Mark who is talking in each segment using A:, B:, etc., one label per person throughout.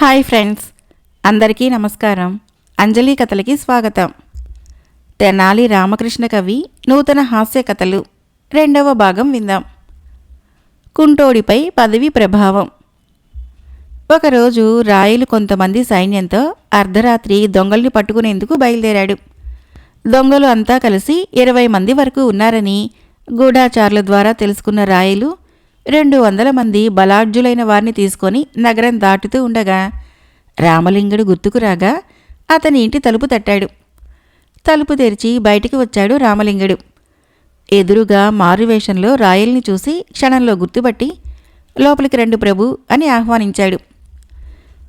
A: Hi friends అందరికీ నమస్కారం. అంజలి కథలకి స్వాగతం. తెనాలి రామకృష్ణ కవి నూతన హాస్య కథలు రెండవ భాగం విందాం. కుంటోడిపై పదవి ప్రభావం. ఒకరోజు రాయలు కొంతమంది సైన్యంతో అర్ధరాత్రి దొంగల్ని పట్టుకునేందుకు బయలుదేరాడు. దొంగలు అంతా కలిసి ఇరవై మంది వరకు ఉన్నారని గూఢాచారుల ద్వారా తెలుసుకున్న రాయలు రెండు వందల మంది బలాఢ్యులైన వారిని తీసుకొని నగరం దాటుతూ ఉండగా రామలింగుడు గుర్తుకు రాగా అతని ఇంటి తలుపు తట్టాడు. తలుపు తెరిచి బయటికి వచ్చాడు రామలింగుడు. ఎదురుగా మారువేషంలో రాయల్ని చూసి క్షణంలో గుర్తుపట్టి లోపలికి రెండు ప్రభు అని ఆహ్వానించాడు.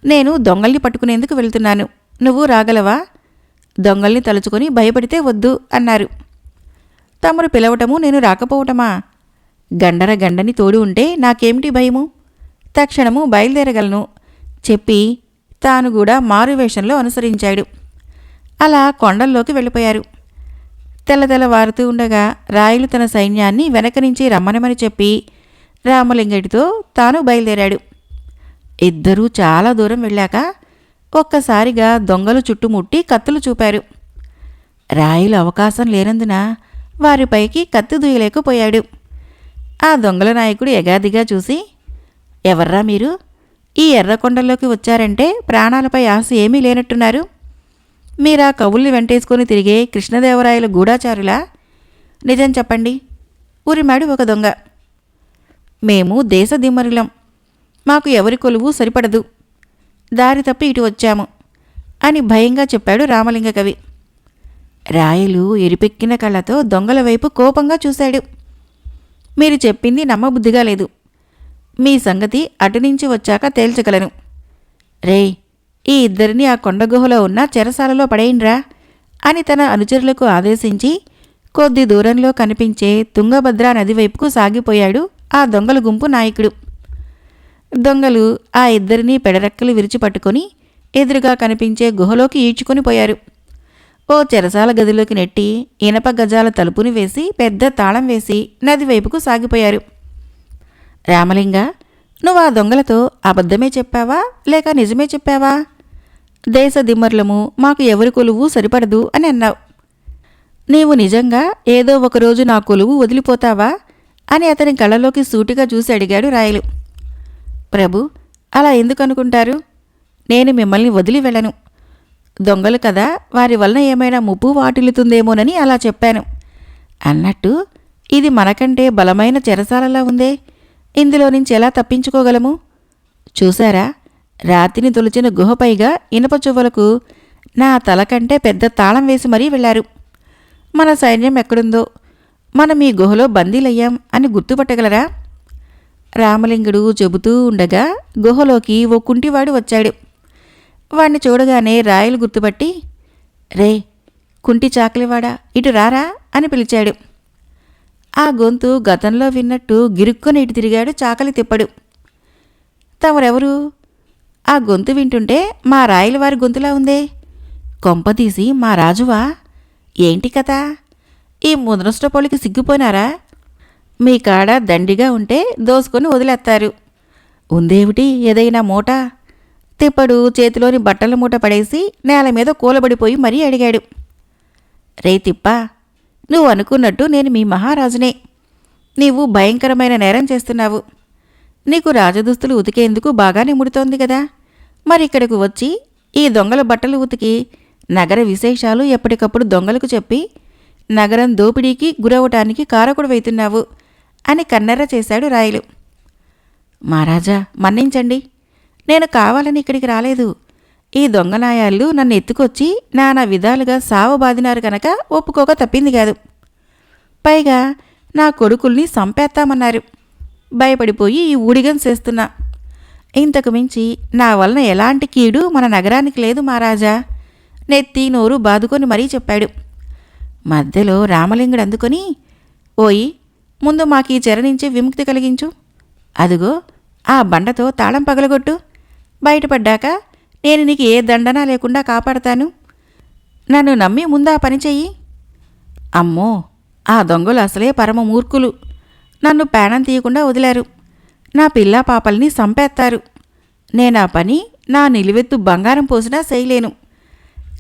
A: నేను దొంగల్ని పట్టుకునేందుకు వెళ్తున్నాను. నువ్వు రాగలవా? దొంగల్ని తలుచుకొని భయపడితే వద్దు అన్నారు. తమరు పిలవటము నేను రాకపోవటమా? గండర గండని తోడు ఉంటే నాకేమిటి భయము? తక్షణము బయలుదేరగలను. చెప్పి తాను కూడా మారువేషంలో అనుసరించాడు. అలా కొండల్లోకి వెళ్ళిపోయారు. తెల్లతెల్లవారుతూ ఉండగా రాయులు తన సైన్యాన్ని వెనక నుంచి రమ్మనమని చెప్పి రామలింగడితో తాను బయలుదేరాడు. ఇద్దరూ చాలా దూరం వెళ్ళాక ఒక్కసారిగా దొంగలు చుట్టుముట్టి కత్తులు చూపారు. రాయులు అవకాశం లేనందున వారిపైకి కత్తి దూయలేకపోయాడు. ఆ దొంగల నాయకుడు ఎగాదిగా చూసి ఎవర్రా మీరు? ఈ ఎర్రకొండల్లోకి వచ్చారంటే ప్రాణాలపై ఆశ ఏమీ లేనట్టున్నారు. మీరా కవుల్ని వెంటేసుకొని తిరిగే కృష్ణదేవరాయల గూఢాచారులా? నిజం చెప్పండి. ఊరిమాడు ఒక దొంగ. మేము దేశదిమ్మరులం మాకు ఎవరి కొలువు సరిపడదు. దారి తప్పి ఇటు వచ్చాము అని భయంగా చెప్పాడు రామలింగ కవి. రాయలు ఎరిపెక్కిన కళ్ళతో దొంగల వైపు కోపంగా చూశాడు. మీరు చెప్పింది నమ్మబుద్ధిగా లేదు. మీ సంగతి అటు నుంచి వచ్చాక తేల్చగలను. రే ఈ ఇద్దరిని ఆ కొండగుహలో ఉన్న చెరసాలలో పడేయండ్రా అని తన అనుచరులకు ఆదేశించి కొద్ది దూరంలో కనిపించే తుంగభద్రా నది వైపుకు సాగిపోయాడు ఆ దొంగల గుంపు నాయకుడు. దొంగలు ఆ ఇద్దరినీ పెడరెక్కలు విరిచిపట్టుకొని ఎదురుగా కనిపించే గుహలోకి ఈడ్చుకొని పోయారు. ఓ చెరసాల గదిలోకి నెట్టి ఇనప గజాల తలుపుని వేసి పెద్ద తాళం వేసి నది వైపుకు సాగిపోయారు. రామలింగ నువ్వు ఆ దొంగలతో అబద్ధమే చెప్పావా? లేక నిజమే చెప్పావా? దేశ దిమ్మర్లము మాకు ఎవరి కొలువు సరిపడదు అని అన్నావు. నీవు నిజంగా ఏదో ఒకరోజు నా కొలువు వదిలిపోతావా? అని అతని కళ్ళలోకి సూటిగా చూసి అడిగాడు రాయలు. ప్రభు అలా ఎందుకు అనుకుంటారు? నేను మిమ్మల్ని వదిలి వెళ్ళను. దొంగలు కదా వారి వలన ఏమైనా ముప్పు వాటిల్లుతుందేమోనని అలా చెప్పాను. అన్నట్టు ఇది మనకంటే బలమైన చెరసాలలా ఉందే. ఇందులో నుంచి ఎలా తప్పించుకోగలము? చూశారా? రాతిని తొలిచిన గుహపైగా ఇనప చువ్వలకు నా తల కంటే పెద్ద తాళం వేసి మరీ వెళ్ళారు. మన సైన్యం ఎక్కడుందో? మనం ఈ గుహలో బందీలయ్యాం అని గుర్తుపట్టగలరా? రామలింగుడు చెబుతూ ఉండగా గుహలోకి ఓ కుంటివాడు వచ్చాడు. వాణ్ణి చూడగానే రాయలు గుర్తుపట్టి రే కుంటి చాకలివాడా? ఇటు రారా? అని పిలిచాడు. ఆ గొంతు గతంలో విన్నట్టు గిరుక్కుని ఇటు తిరిగాడు చాకలి తిప్పడు. తమరెవరు? ఆ గొంతు వింటుంటే మా రాయల వారి గొంతులా ఉందే. కొంపతీసి మా రాజువా? ఏంటి కథ? ఈ ముదనష్టపోలికి సిగ్గిపోయినారా మీ కాడ దండిగా ఉంటే దోసుకొని వదిలేస్తారు ఉందేమిటి? ఏదైనా మూట? తిప్పడు చేతిలోని బట్టల మూట పడేసి నేల మీద కూలబడిపోయి మరీ అడిగాడు. రే తిప్ప నువ్వు అనుకున్నట్టు నేను మీ మహారాజునే. నీవు భయంకరమైన నేరం చేస్తున్నావు. నీకు రాజదుస్తులు ఉతికేందుకు బాగానే ముడుతోంది కదా. మరి ఇక్కడికి వచ్చి ఈ దొంగల బట్టలు ఉతికి నగర విశేషాలు ఎప్పటికప్పుడు దొంగలకు చెప్పి నగరం దోపిడీకి గురవటానికి కారకుడు వైతున్నావు అని కన్నెర్ర చేశాడు రాయలు. మహారాజా మన్నించండి. నేను కావాలని ఇక్కడికి రాలేదు. ఈ దొంగనాయాళ్ళు నన్ను ఎత్తుకొచ్చి నానా విధాలుగా సావు బాదినారు కనుక ఒప్పుకోక తప్పింది కాదు. పైగా నా కొడుకుల్ని సంపేస్తామన్నారు భయపడిపోయి ఈ ఊడిగం చేస్తున్నా. ఇంతకు మించి నా వలన ఎలాంటి కీడు మన నగరానికి లేదు మహారాజా. నెత్తి నోరు బాదుకొని మరీ చెప్పాడు. మధ్యలో రామలింగుడు అందుకొని ఓయి ముందు మాకీ చెర నుంచి విముక్తి కలిగించు. అదిగో ఆ బండతో తాళం పగలగొట్టు. బయటపడ్డాక నేను నీకు ఏ దండన లేకుండా కాపాడతాను? నన్ను నమ్మి ముందా పని చెయ్యి. అమ్మో ఆ దొంగలు అసలే పరమ మూర్ఖులు నన్ను పేణం తీయకుండా వదిలారు. నా పిల్ల పాపల్ని సంపేస్తారు నేనా పని నా నిలువెత్తు బంగారం పోసినా చేయలేను.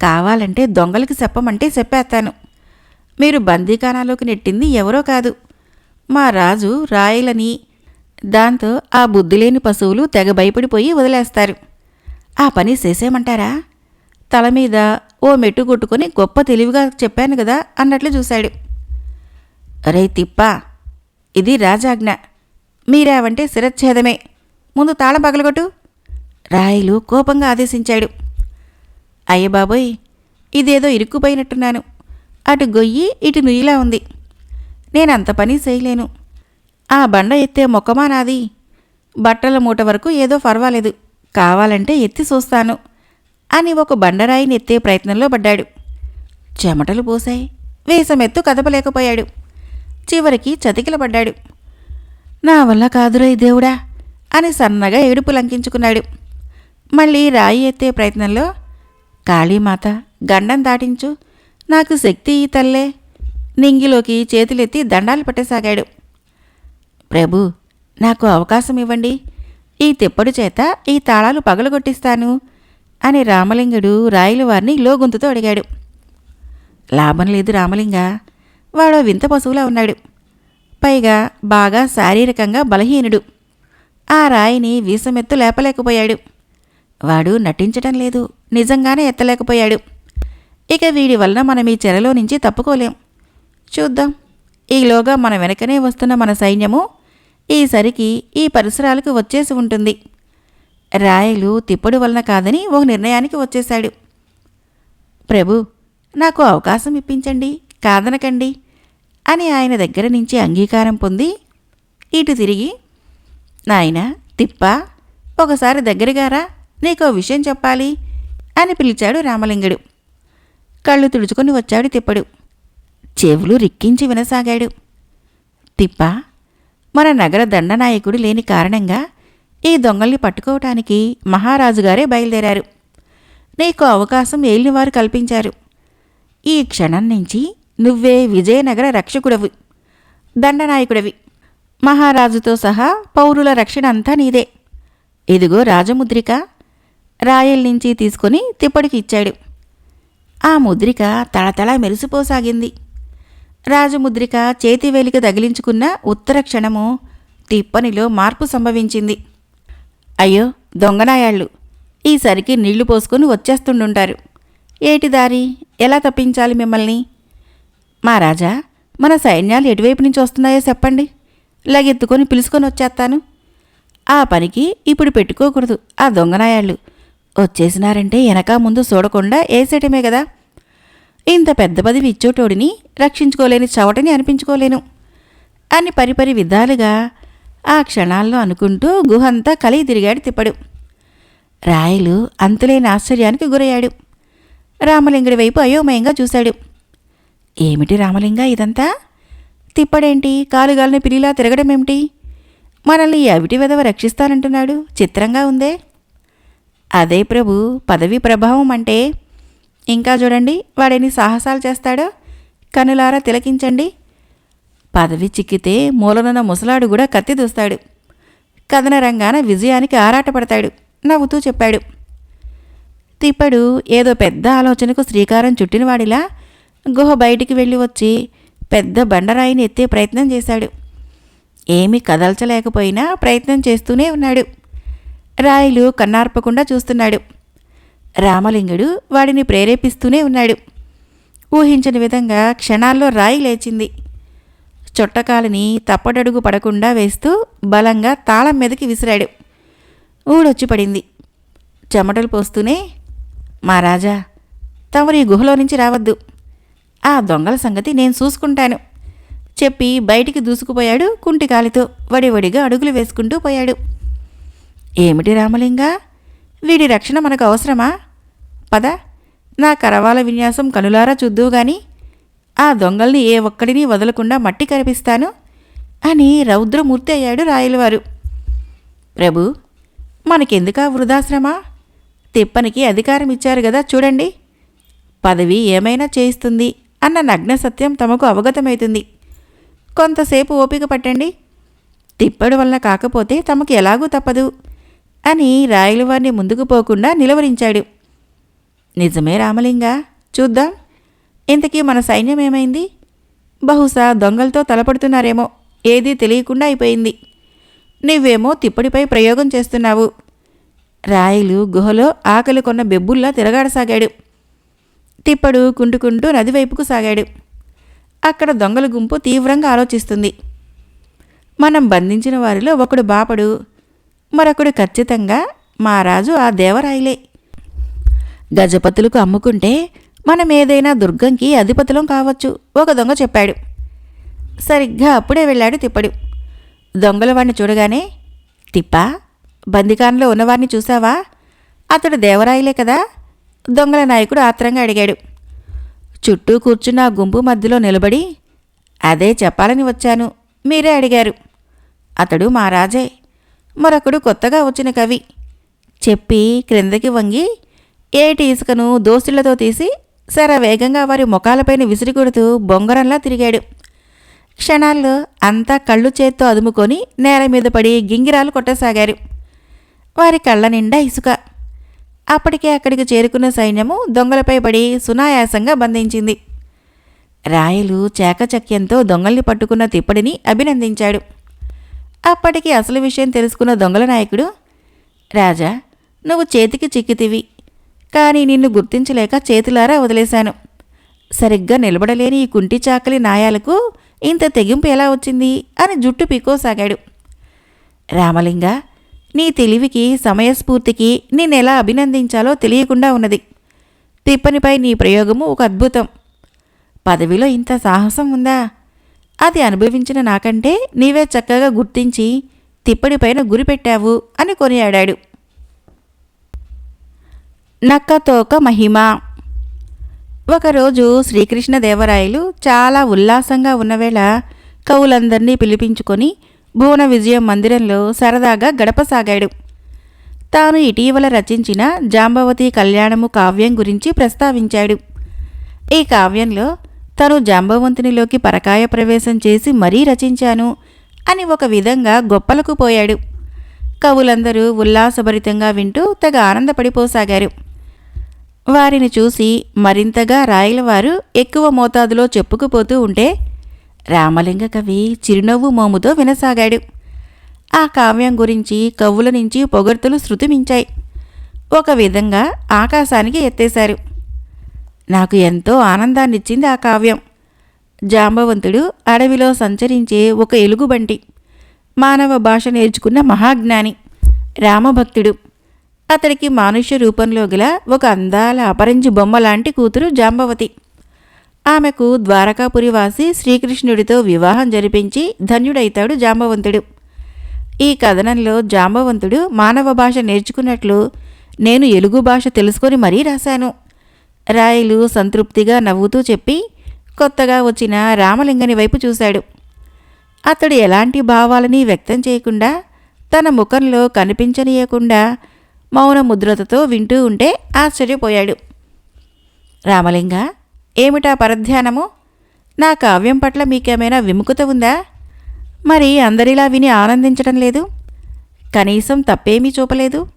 A: కావాలంటే దొంగలకి చెప్పమంటే చెప్పేస్తాను. మీరు బందీఖానాలోకి నెట్టింది ఎవరో కాదు. మా రాజు రాయలని దాంతో ఆ బుద్ధిలేని పశువులు తెగ భయపడిపోయి వదిలేస్తారు. ఆ పని చేసేయమంటారా? తల మీద ఓ మెట్టు కొట్టుకొని గొప్ప తెలివిగా చెప్పాను కదా అన్నట్లు చూశాడు. రే తిప్పా ఇది రాజాజ్ఞ. మీరేవంటే శిరచ్ఛేదమే. ముందు తాళం పగలగొట్టు. రాయలు కోపంగా ఆదేశించాడు. అయ్య బాబోయ్ ఇదేదో ఇరుక్కుపోయినట్టున్నాను. అటు గొయ్యి ఇటు నుయ్యిలా ఉంది. నేనంత పని చేయలేను. ఆ బండ ఎత్తే మొక్కమా నాది? బట్టల మూట వరకు ఏదో పర్వాలేదు కావాలంటే ఎత్తి చూస్తాను అని ఒక బండరాయిని ఎత్తే ప్రయత్నంలో పడ్డాడు. చెమటలు పోసాయి వేసమెత్తు కదపలేకపోయాడు. చివరికి చతికిలపడ్డాడు నా వల్ల కాదురోయ్ దేవుడా అని సన్నగా ఏడుపు లంకించుకున్నాడు. మళ్ళీ రాయి ఎత్తే ప్రయత్నంలో కాళీమాత గండం దాటించు. నాకు శక్తి ఈ తల్లే. నింగిలోకి చేతులెత్తి దండాలు పెట్టసాగాడు. ప్రభు నాకు అవకాశం ఇవ్వండి. ఈ తిప్పడు చేత ఈ తాళాలు పగలగొట్టిస్తాను అని రామలింగుడు రాయల వారిని లోగొంతుతో అడిగాడు. లాభం లేదు రామలింగ వాడు వింత పశువులా ఉన్నాడు. పైగా బాగా శారీరకంగా బలహీనుడు. ఆ రాయిని వీసమెత్తు లేపలేకపోయాడు. వాడు నటించటం లేదు నిజంగానే ఎత్తలేకపోయాడు. ఇక వీడి వలన మనం ఈ చెరలో నుంచి తప్పుకోలేం. చూద్దాం ఈలోగా మన వెనకనే వస్తున్న మన సైన్యము ఈసరికి ఈ పరిసరాలకు వచ్చేసి ఉంటుంది. రాయలు తిప్పడు వలన కాదని ఒక నిర్ణయానికి వచ్చేశాడు. ప్రభు నాకు అవకాశం ఇప్పించండి కాదనకండి అని ఆయన దగ్గర నుంచి అంగీకారం పొంది ఇటు తిరిగి నాయన తిప్ప ఒకసారి దగ్గరగారా నీకో విషయం చెప్పాలి అని పిలిచాడు రామలింగుడు. కళ్ళు తుడుచుకొని వచ్చాడు తిప్పడు. చెవులు రిక్కించి వినసాగాడు. తిప్ప మన నగర దండనాయకుడు లేని కారణంగా ఈ దొంగల్ని పట్టుకోవటానికి మహారాజుగారే బయలుదేరారు. నీకు అవకాశం ఏలినవారు కల్పించారు. ఈ క్షణం నుంచి నువ్వే విజయనగర రక్షకుడవి దండనాయకుడవి. మహారాజుతో సహా పౌరుల రక్షణ అంతా నీదే. ఇదిగో రాజముద్రిక రాయల్ నుంచి తీసుకొని తిప్పడికి ఇచ్చాడు. ఆ ముద్రిక తళతళ మెరిసిపోసాగింది. రాజముద్రిక చేతివేలిక తగిలించుకున్న ఉత్తర క్షణము తిప్పనిలో మార్పు సంభవించింది. అయ్యో దొంగనాయాళ్ళు. ఈసరికి నీళ్ళు పోసుకొని వచ్చేస్తుండుంటారు. ఏటి దారి? ఎలా తప్పించాలి మిమ్మల్ని? మహారాజా మన సైన్యాలు ఎటువైపు నుంచి వస్తున్నాయో చెప్పండి. లగెత్తుకొని పిలుచుకొని వచ్చేస్తాను. ఆ పనికి ఇప్పుడు పెట్టుకోకూడదు ఆ దొంగనాయాళ్ళు. వచ్చేసినారంటే వెనక ముందు చూడకుండా వేసేయటమే కదా. ఇంత పెద్ద పదవి ఇచ్చేటోడిని రక్షించుకోలేని చవటని అనిపించుకోలేను. అని పరిపరి విధాలుగా ఆ క్షణాల్లో అనుకుంటూ గుహంతా కలిగి తిరిగాడు తిప్పడు. రాయలు అంతులేని ఆశ్చర్యానికి గురయ్యాడు. రామలింగుడి వైపు అయోమయంగా చూశాడు. ఏమిటి రామలింగ ఇదంతా? తిప్పడేంటి? కాలుగాలిని పిల్లిలా తిరగడమేమిటి? మనల్ని అవిటి విధవ రక్షిస్తానంటున్నాడు. చిత్రంగా ఉందే. అదే ప్రభు పదవి ప్రభావం అంటే ఇంకా చూడండి వాడెన్ని సాహసాలు చేస్తాడో? కనులారా తిలకించండి. పదవి చిక్కితే మూలనున్న ముసలాడు కూడా కత్తి దూస్తాడు. కథన రంగాన విజయానికి ఆరాటపడతాడు నవ్వుతూ చెప్పాడు. తిప్పడు ఏదో పెద్ద ఆలోచనకు శ్రీకారం చుట్టినవాడిలా గుహ బయటికి వెళ్ళి వచ్చి పెద్ద బండరాయిని ఎత్తే ప్రయత్నం చేశాడు. ఏమీ కదల్చలేకపోయినా ప్రయత్నం చేస్తూనే ఉన్నాడు. రాయిలు కన్నార్పకుండా చూస్తున్నాడు. రామలింగుడు వాడిని ప్రేరేపిస్తూనే ఉన్నాడు. ఊహించని విధంగా క్షణాల్లో రాయి లేచింది. చుట్టకాలని తప్పటడుగు పడకుండా వేస్తూ బలంగా తాళం మీదకి విసిరాడు. ఊడొచ్చి పడింది. చెమటలు పోస్తూనే మా రాజా తమరు ఈ గుహలో నుంచి రావద్దు. ఆ దొంగల సంగతి నేను చూసుకుంటాను. చెప్పి బయటికి దూసుకుపోయాడు కుంటికాలితో వడివడిగా అడుగులు వేసుకుంటూ పోయాడు. ఏమిటి రామలింగ? వీడి రక్షణ మనకు అవసరమా? పద నా కరవాల విన్యాసం కనులారా చూద్దువు గాని ఆ దొంగల్ని ఏ ఒక్కడిని వదలకుండా మట్టి కనిపిస్తాను అని రౌద్రమూర్తి అయ్యాడు రాయలవారు. ప్రభు మనకెందుకా వృధాశ్రమ? తిప్పనికి అధికారం ఇచ్చారు కదా చూడండి. పదవి ఏమైనా చేయిస్తుంది అన్న నగ్న సత్యం తమకు అవగతమవుతుంది కొంతసేపు ఓపిక పట్టండి. తిప్పడు వలన కాకపోతే తమకు ఎలాగూ తప్పదు. అని రాయలవారిని ముందుకు పోకుండా నిలవరించాడు. నిజమే రామలింగ చూద్దాం. ఇంతకీ మన సైన్యం ఏమైంది? బహుశా దొంగలతో తలపడుతున్నారేమో ఏదీ తెలియకుండా అయిపోయింది. నువ్వేమో తిప్పడిపై ప్రయోగం చేస్తున్నావు. రాయలు గుహలో ఆకలి కొన్న బెబ్బుల్లా తిరగాడసాగాడు. తిప్పడు కుంటుకుంటూ నదివైపుకు సాగాడు. అక్కడ దొంగల గుంపు తీవ్రంగా ఆలోచిస్తుంది. మనం బంధించిన వారిలో ఒకడు బాపడు మరొకడు ఖచ్చితంగా మా రాజు ఆ దేవరాయలే. గజపతులకు అమ్ముకుంటే మనం ఏదైనా దుర్గంకి అధిపతులం కావచ్చు ఒక దొంగ చెప్పాడు. సరిగ్గా అప్పుడే వెళ్ళాడు తిప్పడు. దొంగల వాడిని చూడగానే తిప్పా బందికాన్లో ఉన్నవాడిని చూసావా? అతడు దేవరాయలే కదా? దొంగల నాయకుడు ఆత్రంగా అడిగాడు. చుట్టూ కూర్చున్న గుంపు మధ్యలో నిలబడి అదే చెప్పాలని వచ్చాను మీరే అడిగారు. అతడు మా రాజే మరొకడు కొత్తగా వచ్చిన కవి. చెప్పి క్రిందకి వంగి ఏటి ఇసుకను దోస్తులతో తీసి సర వేగంగా వారి ముఖాలపైన విసిరి కొడుతూ బొంగరంలా తిరిగాడు. క్షణాల్లో అంతా కళ్ళు చేత్తో అదుముకొని నేల మీద పడి గింగిరాలు కొట్టసాగారు. వారి కళ్ళ నిండా ఇసుక. అప్పటికే అక్కడికి చేరుకున్న సైన్యము దొంగలపై పడి సునాయాసంగా బంధించింది. రాయలు చేకచక్యంతో దొంగల్ని పట్టుకున్న తిప్పడిని అభినందించాడు. అప్పటికి అసలు విషయం తెలుసుకున్న దొంగల నాయకుడు రాజా నువ్వు చేతికి చిక్కితివి కానీ నిన్ను గుర్తించలేక చేతులారా వదిలేశాను. సరిగ్గా నిలబడలేని ఈ కుంటి చాకలి నాయాలకు ఇంత తెగింపు ఎలా వచ్చింది? అని జుట్టు పీకోసాగాడు. రామలింగ నీ తెలివికి సమయస్ఫూర్తికి నిన్నెలా అభినందించాలో తెలియకుండా ఉన్నది. తిప్పనిపై నీ ప్రయోగము ఒక అద్భుతం. పదవిలో ఇంత సాహసం ఉందా? అది అనుభవించిన నాకంటే నీవే చక్కగా గుర్తించి తిప్పడిపైన గురిపెట్టావు అని కొనియాడాడు. నక్కతోక మహిమ. ఒకరోజు శ్రీకృష్ణదేవరాయలు చాలా ఉల్లాసంగా ఉన్నవేళ కవులందరినీ పిలిపించుకొని భువన విజయం మందిరంలో సరదాగా గడపసాగాడు. తాను ఇటీవల రచించిన జాంబవతి కళ్యాణము కావ్యం గురించి ప్రస్తావించాడు. ఈ కావ్యంలో తను జాంబవంతునిలోకి పరకాయ ప్రవేశం చేసి మరీ రచించాను అని ఒక విధంగా గొప్పలకు పోయాడు. కవులందరూ ఉల్లాసభరితంగా వింటూ తెగ ఆనందపడిపోసాగారు. వారిని చూసి మరింతగా రాయలవారు ఎక్కువ మోతాదులో చెప్పుకుపోతూ ఉంటే రామలింగ కవి చిరునవ్వు మోముతో వినసాగాడు. ఆ కావ్యం గురించి కవుల నుంచి పొగడ్తలు శృతిమించాయి. ఒక విధంగా ఆకాశానికి ఎత్తేశారు. నాకు ఎంతో ఆనందాన్నిచ్చింది ఆ కావ్యం. జాంబవంతుడు అడవిలో సంచరించే ఒక ఎలుగుబంటి. మానవ భాష నేర్చుకున్న మహాజ్ఞాని రామభక్తుడు. అతడికి మానుష్య రూపంలో గల ఒక అందాల అపరంజి బొమ్మ లాంటి కూతురు జాంబవతి. ఆమెకు ద్వారకాపురి వాసి శ్రీకృష్ణుడితో వివాహం జరిపించి ధన్యుడైతాడు జాంబవంతుడు. ఈ కథనంలో జాంబవంతుడు మానవ భాష నేర్చుకున్నట్లు నేను ఎలుగు భాష తెలుసుకొని మరీ రాశాను. రాయలు సంతృప్తిగా నవ్వుతూ చెప్పి కొత్తగా వచ్చిన రామలింగని వైపు చూశాడు. అతడు ఎలాంటి భావాలని వ్యక్తం చేయకుండా తన ముఖంలో కనిపించనీయకుండా మౌన ముద్రతతో వింటూ ఉంటే ఆశ్చర్యపోయాడు. రామలింగ ఏమిటా పరధ్యానము? నా కావ్యం పట్ల మీకేమైనా విముఖత ఉందా? మరి అందరిలా విని ఆనందించడం లేదు? కనీసం తప్పేమీ చూపలేదు?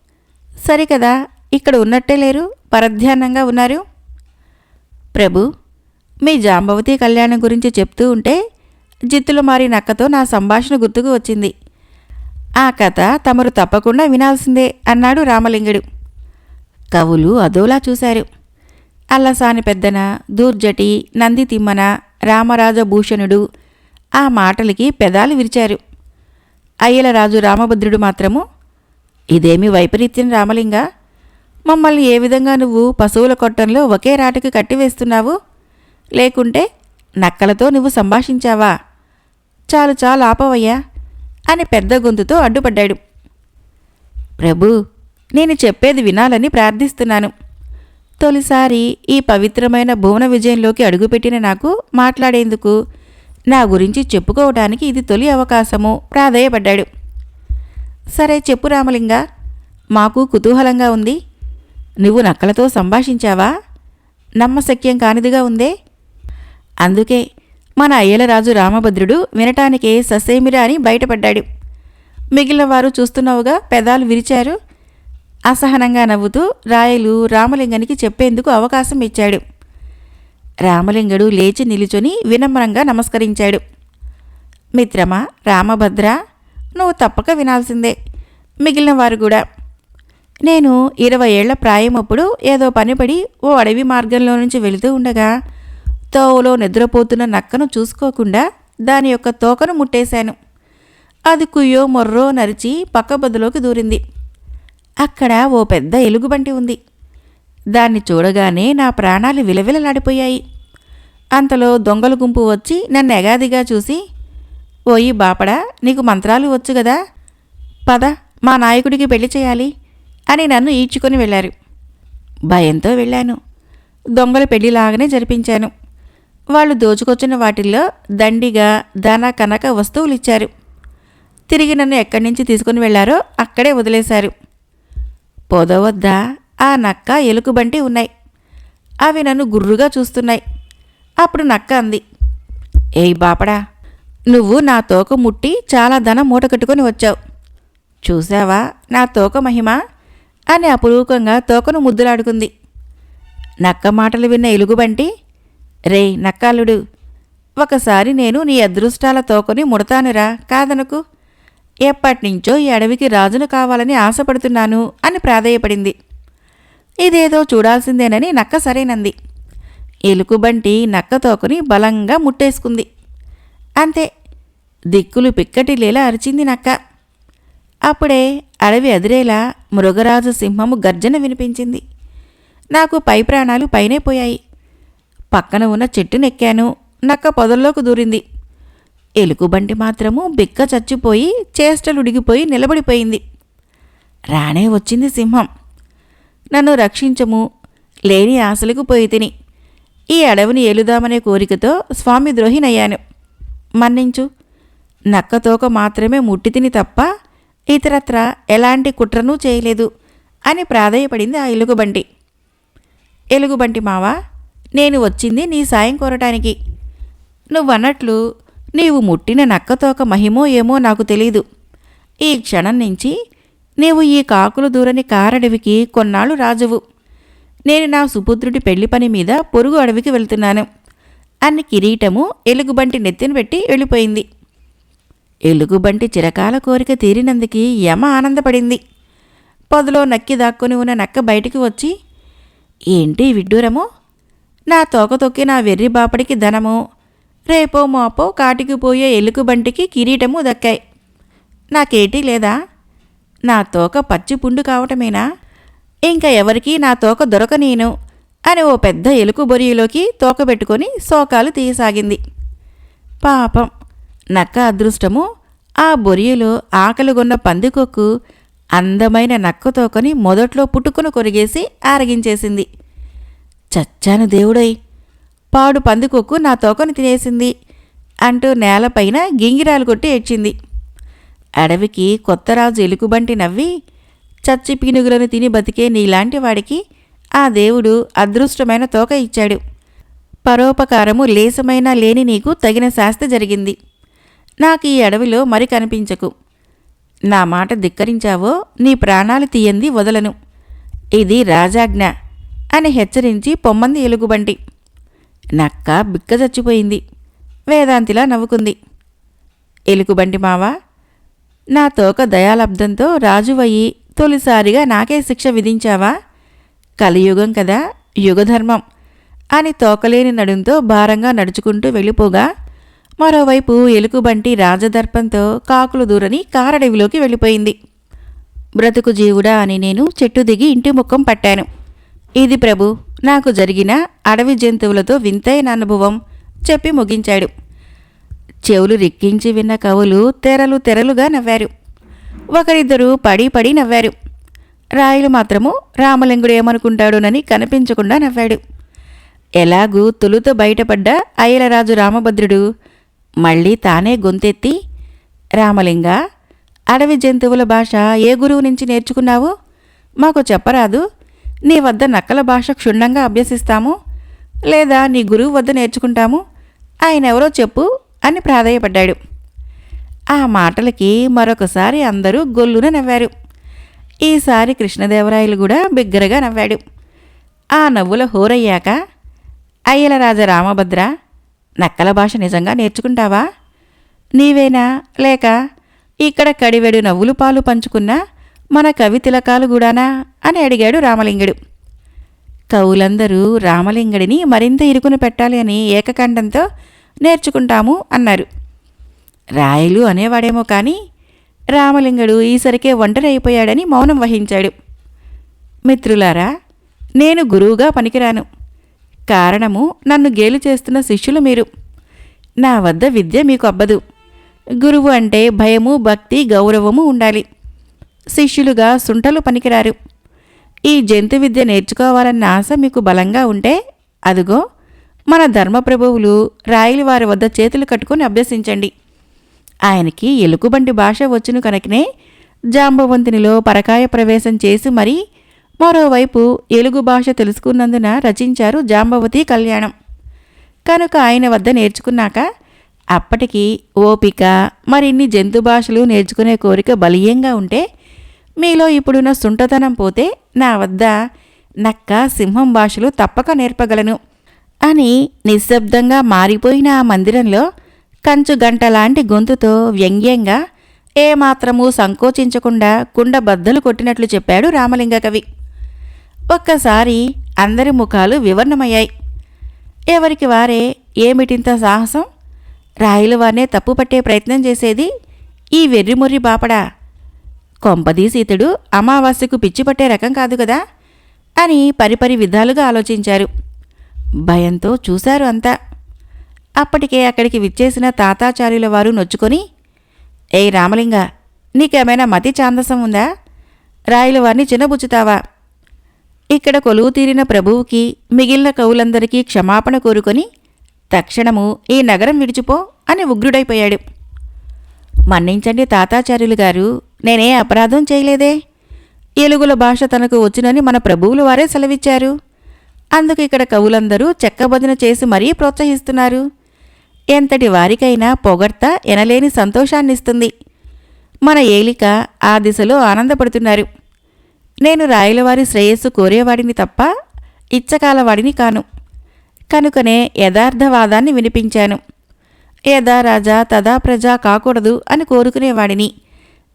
A: సరికదా ఇక్కడ ఉన్నట్టే లేరు పరధ్యానంగా ఉన్నారు? ప్రభు మీ జాంబవతి కళ్యాణం గురించి చెప్తూ ఉంటే జిత్తులు మారి నక్కతో నా సంభాషణ గుర్తుకు వచ్చింది. ఆ కథ తమరు తప్పకుండా వినాల్సిందే అన్నాడు రామలింగుడు. కవులు అదోలా చూశారు. అల్లసాని పెద్దన దూర్జటి నంది తిమ్మన రామరాజభూషణుడు ఆ మాటలకి పెదాలు విరిచారు. అయ్యలరాజు రామభద్రుడు మాత్రము ఇదేమి వైపరీత్యం రామలింగ? మమ్మల్ని ఏ విధంగా నువ్వు పశువుల కొట్టంలో ఒకే రాటకి కట్టివేస్తున్నావు? లేకుంటే నక్కలతో నువ్వు సంభాషించావా? చాలు చాలు ఆపవయ్యా అని పెద్ద గొంతుతో అడ్డుపడ్డాడు. ప్రభు నేను చెప్పేది వినాలని ప్రార్థిస్తున్నాను. తొలిసారి ఈ పవిత్రమైన భువన విజయంలోకి అడుగుపెట్టిన నాకు మాట్లాడేందుకు నా గురించి చెప్పుకోవడానికి ఇది తొలి అవకాశము ప్రాధేయపడ్డాడు. సరే చెప్పు రామలింగ మాకు కుతూహలంగా ఉంది. నువ్వు నక్కలతో సంభాషించావా? నమ్మశక్యం కానిదిగా ఉందే. అందుకే మన అయ్యలరాజు రామభద్రుడు వినటానికే ససేమిరా అని బయటపడ్డాడు. మిగిలిన వారు చూస్తున్నావుగా పెదాలు విరిచారు. అసహనంగా నవ్వుతూ రాయలు రామలింగనికి చెప్పేందుకు అవకాశం ఇచ్చాడు. రామలింగడు లేచి నిలుచొని వినమ్రంగా నమస్కరించాడు. మిత్రమా రామభద్ర నువ్వు తప్పక వినాల్సిందే. మిగిలిన వారు కూడా నేను ఇరవై ఏళ్ళ ప్రాయమప్పుడు ఏదో పనిపడి ఓ అడవి మార్గంలో నుంచి వెళుతూ ఉండగా తోవలో నిద్రపోతున్న నక్కను చూసుకోకుండా దాని యొక్క తోకను ముట్టేశాను. అది కుయ్యో మొర్రో నరిచి పక్క బదులోకి దూరింది. అక్కడ ఓ పెద్ద ఎలుగుబంటి ఉంది. దాన్ని చూడగానే నా ప్రాణాలు విలవిలలాడిపోయాయి. అంతలో దొంగల గుంపు వచ్చి నన్ను ఎగాదిగా చూసి ఓయి బాపడా నీకు మంత్రాలు వచ్చు కదా పద మా నాయకుడికి పెళ్ళి చేయాలి. అని నన్ను ఈడ్చుకొని వెళ్ళారు. భయంతో వెళ్ళాను. దొంగల పెళ్ళిలాగానే జరిపించాను. వాళ్ళు దోచుకొచ్చిన వాటిల్లో దండిగా ధన కనక వస్తువులు ఇచ్చారు తిరిగి నన్ను ఎక్కడి నుంచి తీసుకుని వెళ్ళారో అక్కడే వదిలేశారు. పొదవద్ద ఆ నక్క ఎలుకబంటి ఉన్నాయి. అవి నన్ను గుర్రుగా చూస్తున్నాయి. అప్పుడు నక్క అంది ఏయ్ బాపడా నువ్వు నా తోక ముట్టి చాలా ధనం మూట కట్టుకొని వచ్చావు. చూసావా నా తోక మహిమ? అని అపురూపంగా తోకను ముద్దులాడుకుంది. నక్క మాటలు విన్న ఎలుగుబంటి రే నక్కాలుడు ఒకసారి నేను నీ అదృష్టాల తోకని ముడతానురా కాదనకు. ఎప్పటినుంచో ఈ అడవికి రాజును కావాలని ఆశపడుతున్నాను అని ప్రాధేయపడింది. ఇదేదో చూడాల్సిందేనని నక్క సరేనంది. ఎలుకుబంటి నక్క తోకని బలంగా ముట్టేసుకుంది. అంతే దిక్కులు పిక్కటి లేలా అరిచింది నక్క. అప్పుడే అడవి అదిరేలా మృగరాజు సింహము గర్జన వినిపించింది. నాకు పై ప్రాణాలు పైనే పోయాయి. పక్కన ఉన్న చెట్టునెక్కాను నక్క పొదల్లోకి దూరింది. ఎలుగుబంటి మాత్రము బిక్క చచ్చిపోయి చేష్టలుడిగిపోయి నిలబడిపోయింది. రానే వచ్చింది సింహం. నన్ను రక్షించము. లేని ఆశలకు పోయి తిని. ఈ అడవిని ఏలుదామనే కోరికతో స్వామి ద్రోహినయ్యాను. మన్నించు. నక్కతోక మాత్రమే ముట్టి తిని తప్ప ఇతరత్ర ఎలాంటి కుట్రనూ చేయలేదు అని ప్రాధేయపడింది ఆ ఎలుగుబంటి. ఎలుగుబంటి మావా నేను వచ్చింది నీ సాయం కోరటానికి. నువ్వన్నట్లు నీవు ముట్టిన నక్కతోక మహిమో ఏమో నాకు తెలీదు. ఈ క్షణం నుంచి నీవు ఈ కాకులు దూరని కారడవికి కొన్నాళ్ళు రాజువు. నేను నా సుపుత్రుడి పెళ్ళి పని మీద పొరుగు అడవికి వెళ్తున్నాను. అన్ని కిరీటము ఎలుగుబంటి నెత్తిన పెట్టి వెళ్ళిపోయింది. ఎలుగుబంటి చిరకాల కోరిక తీరినందుకి యమ ఆనందపడింది. పొదలో నక్కి దాక్కుని ఉన్న నక్క బయటికి వచ్చి ఏంటి విడ్డూరము? నా తోక తొక్కి నా వెర్రి బాపడికి ధనము? రేపో మోపో కాటికి పోయే ఎలుగుబంటికి కిరీటము దక్కాయి. నాకేటీ లేదా? నా తోక పచ్చి పుండు కావటమేనా? ఇంకా ఎవరికీ నా తోక దొరకనేను అని ఓ పెద్ద ఎలుక బొరియులోకి తోక పెట్టుకొని శోకాలు తీయసాగింది. పాపం నక్క అదృష్టము ఆ బొరియులో ఆకలిగొన్న పందికొక్కు అందమైన నక్క తోకని మొదట్లో పుట్టుకుని కొరిగేసి ఆరగించేసింది. చచ్చాను దేవుడై పాడు పందికొక్కు నా తోకను తినేసింది అంటూ నేలపైన గింగిరాలు కొట్టి ఏడ్చింది. అడవికి కొత్తరాజు ఎలుకుబంటి నవ్వి చచ్చి పీనుగులను తిని బతికే నీలాంటి వాడికి ఆ దేవుడు అదృష్టమైన తోక ఇచ్చాడు. పరోపకారము లేసమైనా లేని నీకు తగిన శాస్తి జరిగింది. నాకు ఈ అడవిలో మరి కనిపించకు. నా మాట ధిక్కరించావో నీ ప్రాణాలు తీయంది వదలను. ఇది రాజాజ్ఞ అని హెచ్చరించి పొమ్మంది ఎలుగుబంటి. నక్క బిక్క చచ్చిపోయింది వేదాంతిలా నవ్వుకుంది. ఎలుగుబంటి మావా నా తోక దయాలబ్దంతో రాజువయ్యి తొలిసారిగా నాకే శిక్ష విధించావా? కలియుగం కదా యుగధర్మం అని తోకలేని నడుంతో భారంగా నడుచుకుంటూ వెళ్ళిపోగా మరోవైపు ఎలుగుబంటి రాజదర్పంతో కాకులు దూరని కారడవిలోకి వెళ్ళిపోయింది. బ్రతుకు జీవుడా అని నేను చెట్టు దిగి ఇంటి ముఖం పట్టాను. ఇది ప్రభు నాకు జరిగిన అడవి జంతువులతో వింతైన అనుభవం చెప్పి ముగించాడు. చెవులు రిక్కించి విన్న కవులు తెరలు తెరలుగా నవ్వారు. ఒకరిద్దరు పడి పడి నవ్వారు. రాయలు మాత్రము రామలింగుడు ఏమనుకుంటాడోనని కనిపించకుండా నవ్వాడు. ఎలాగూ తొలుత బయటపడ్డ అయ్యలరాజు రామభద్రుడు మళ్ళీ తానే గొంతెత్తి రామలింగ అడవి జంతువుల భాష ఏ గురువు నుంచి నేర్చుకున్నావు? మాకు చెప్పరాదు. నీ వద్ద నక్కల భాష క్షుణ్ణంగా అభ్యసిస్తాము. లేదా నీ గురువు వద్ద నేర్చుకుంటాము. ఆయన ఎవరో చెప్పు అని ప్రాధాయపడ్డాడు. ఆ మాటలకి మరొకసారి అందరూ గొల్లున నవ్వారు. ఈసారి కృష్ణదేవరాయలు కూడా బిగ్గరగా నవ్వాడు. ఆ నవ్వుల హోరయ్యాక అయ్యల రాజ రామభద్ర నక్కల భాష నిజంగా నేర్చుకుంటావా? నీవేనా? లేక ఇక్కడ కడివెడు నవ్వులు పాలు పంచుకున్న మన కవి తిలకాలు కూడానా అని అడిగాడు రామలింగుడు. కవులందరూ రామలింగడిని మరింత ఇరుకున పెట్టాలి అని ఏకకంఠంతో నేర్చుకుంటాము అన్నారు. రాయలు అనేవాడేమో కానీ రామలింగుడు ఈసరికే ఒంటరి అయిపోయాడని మౌనం వహించాడు. మిత్రులారా నేను గురువుగా పనికిరాను. కారణము నన్ను గేలు చేస్తున్న శిష్యులు మీరు. నా వద్ద విద్య మీకు అబ్బదు. గురువు అంటే భయము భక్తి గౌరవము ఉండాలి. శిష్యులుగా సుంటలు పనికిరారు. ఈ జంతు విద్య నేర్చుకోవాలన్న ఆశ మీకు బలంగా ఉంటే అదుగో మన ధర్మప్రభువులు రాయలు వారి వద్ద చేతులు కట్టుకొని అభ్యసించండి. ఆయనకి ఎలుగుబంటి భాష వచ్చును కనుకనే జాంబవంతునిలో పరకాయ ప్రవేశం చేసి మరీ మరోవైపు ఎలుగు భాష తెలుసుకున్నందున రచించారు జాంబవతి కళ్యాణం. కనుక ఆయన వద్ద నేర్చుకున్నాక అప్పటికి ఓపిక మరిన్ని జంతు భాషలు నేర్చుకునే కోరిక బలీయంగా ఉంటే మీలో ఇప్పుడున్న సుంటతనం పోతే నా వద్ద నక్క సింహం భాషలు తప్పక నేర్పగలను అని నిశ్శబ్దంగా మారిపోయిన ఆ మందిరంలో కంచు గంటలాంటి గొంతుతో వ్యంగ్యంగా ఏమాత్రమూ సంకోచించకుండా కుండ బద్దలు కొట్టినట్లు చెప్పాడు రామలింగ కవి. ఒక్కసారి అందరి ముఖాలు వివర్ణమయ్యాయి. ఎవరికి వారే ఏమిటింత సాహసం? రాయిల వారినే తప్పుపట్టే ప్రయత్నం చేసేది ఈ వెర్రిమొర్రి బాపడా. కొంపదీసి ఇతడు అమావాస్యకు పిచ్చిపట్టే రకం కాదు కదా? అని పరిపరి విధాలుగా ఆలోచించారు. భయంతో చూశారు అంతా. అప్పటికే అక్కడికి విచ్చేసిన తాతాచార్యుల వారు నొచ్చుకొని ఏ రామలింగ నీకేమైనా మతి ఛాందసం ఉందా? రాయల వారిని చిన్నబుచ్చుతావా? ఇక్కడ కొలువు తీరిన ప్రభువుకి మిగిలిన కవులందరికీ క్షమాపణ కోరుకొని తక్షణము ఈ నగరం విడిచిపో అని ఉగ్రుడైపోయాడు. మన్నించండి తాతాచార్యులు గారు నేనే అపరాధం చేయలేదే? ఏలుగుల భాష తనకు వచ్చునని మన ప్రభువులు వారే సెలవిచ్చారు. అందుకు ఇక్కడ కవులందరూ చెక్కబదిన చేసి మరీ ప్రోత్సహిస్తున్నారు. ఎంతటి వారికైనా పొగడ్త ఎనలేని సంతోషాన్నిస్తుంది. మన ఏలిక ఆ దిశలో ఆనందపడుతున్నారు. నేను రాయలవారి శ్రేయస్సు కోరేవాడిని తప్ప ఇచ్చకాలవాడిని కాను. కనుకనే యథార్థవాదాన్ని వినిపించాను. యథా రాజా తదా ప్రజా కాకూడదు అని కోరుకునేవాడిని.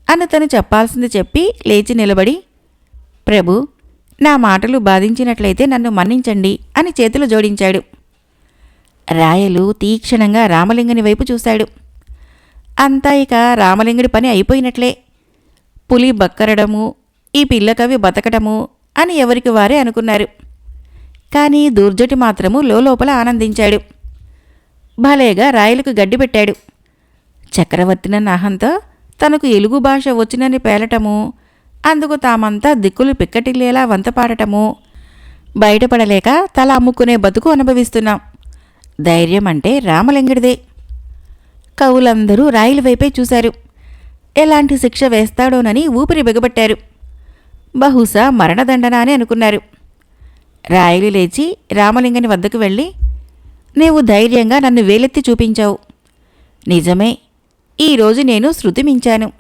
A: అని తను చెప్పాల్సింది చెప్పి లేచి నిలబడి ప్రభు నా మాటలు బాధించినట్లయితే నన్ను మన్నించండి అని చేతులు జోడించాడు. రాయలు తీక్షణంగా రామలింగుని వైపు చూశాడు. అంతా ఇక రామలింగుడి పని అయిపోయినట్లే. పులి బక్కరడము ఈ పిల్లకవి బతకటము అని ఎవరికి వారే అనుకున్నారు. కానీ దుర్జటి మాత్రము లోపల ఆనందించాడు. భలేగా రాయలకు గడ్డి పెట్టాడు. చక్రవర్తినన్న అహంతో తనకు ఎలుగు భాష వచ్చినని పేలటము అందుకు తామంతా దిక్కులు పిక్కటిల్లేలా వంతపాడటము బయటపడలేక తల అమ్ముకునే బతుకు అనుభవిస్తున్నాం. ధైర్యం అంటే రామలింగడిదే. కవులందరూ రాయిల వైపే చూశారు. ఎలాంటి శిక్ష వేస్తాడోనని ఊపిరి బిగబట్టారు. బహుశా మరణదండన అని అనుకున్నారు. రాయలు లేచి రామలింగని వద్దకు వెళ్ళి నీవు ధైర్యంగా నన్ను వేలెత్తి చూపించావు. నిజమే ఈరోజు నేను శృతి మించాను.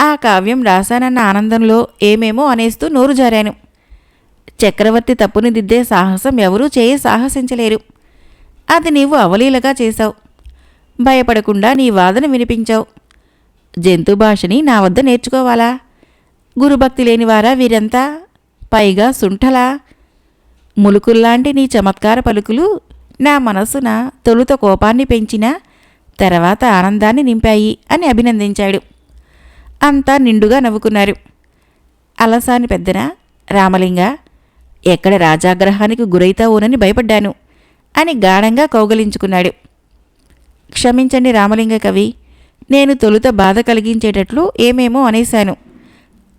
A: ఆ కావ్యం రాశానన్న ఆనందంలో ఏమేమో అనేస్తూ నోరు జారాను. చక్రవర్తి తప్పుని దిద్దే సాహసం ఎవరూ చేయ సాహసించలేరు. అది నీవు అవలీలగా చేశావు. భయపడకుండా నీ వాదన వినిపించావు. జంతు భాషని నా వద్ద నేర్చుకోవాలా? గురుభక్తి లేనివారా వీరంతా? పైగా సుంఠల. ములుకుల్లాంటి నీ చమత్కార పలుకులు నా మనస్సున తొలుత కోపాన్ని పెంచిన తర్వాత ఆనందాన్ని నింపాయి అని అభినందించాడు. అంతా నిండుగా నవ్వుకున్నారు. అలసాని పెద్దన రామలింగ ఎక్కడ రాజాగ్రహానికి గురైతావోనని భయపడ్డాను అని గాఢంగా కౌగలించుకున్నాడు. క్షమించండి రామలింగ కవి నేను తొలుత బాధ కలిగించేటట్లు ఏమేమో అనేశాను.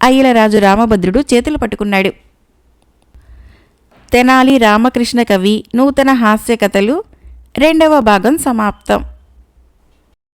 A: అయ్యలరాజు రామభద్రుడు చేతులు పట్టుకున్నాడు. తెనాలి రామకృష్ణ కవి నూతన హాస్య కథలు రెండవ భాగం సమాప్తం.